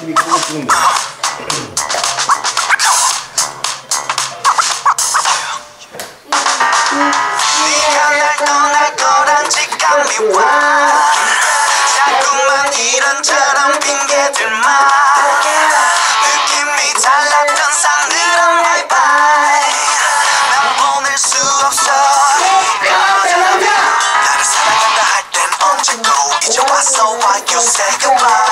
힘이 크고 쓰면 돼. 자꾸만 이런저런 핑계들만 느낌이 달랐던 상늘한 바이바이 난 보낼 수 없어 나를 사랑한다 할 땐 언제고 이제 와서 why you say goodbye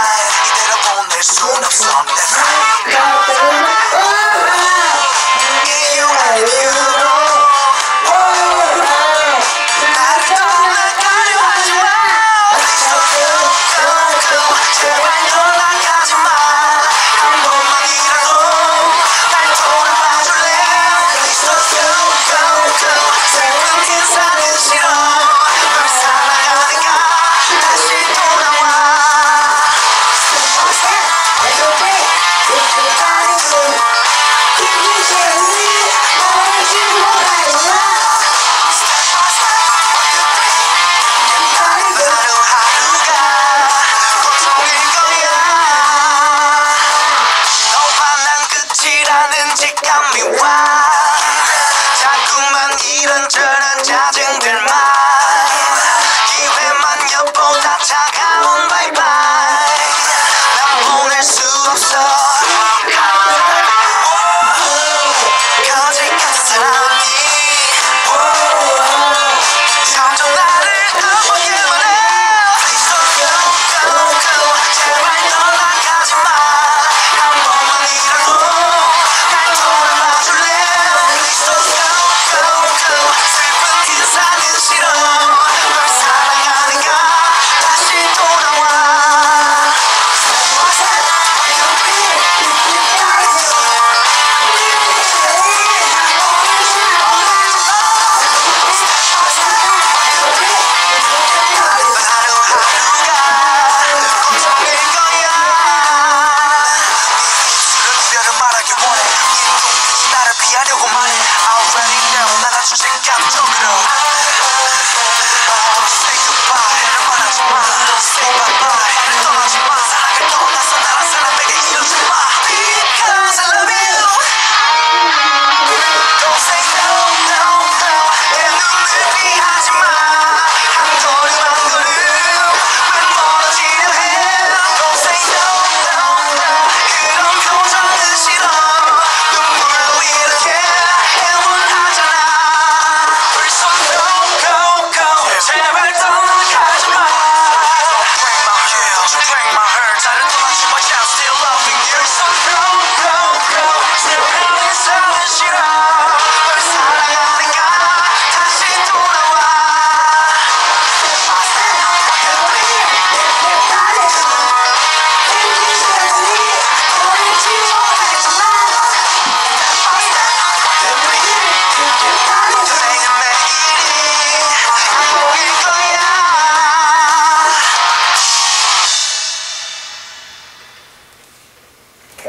하려고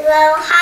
Aloha.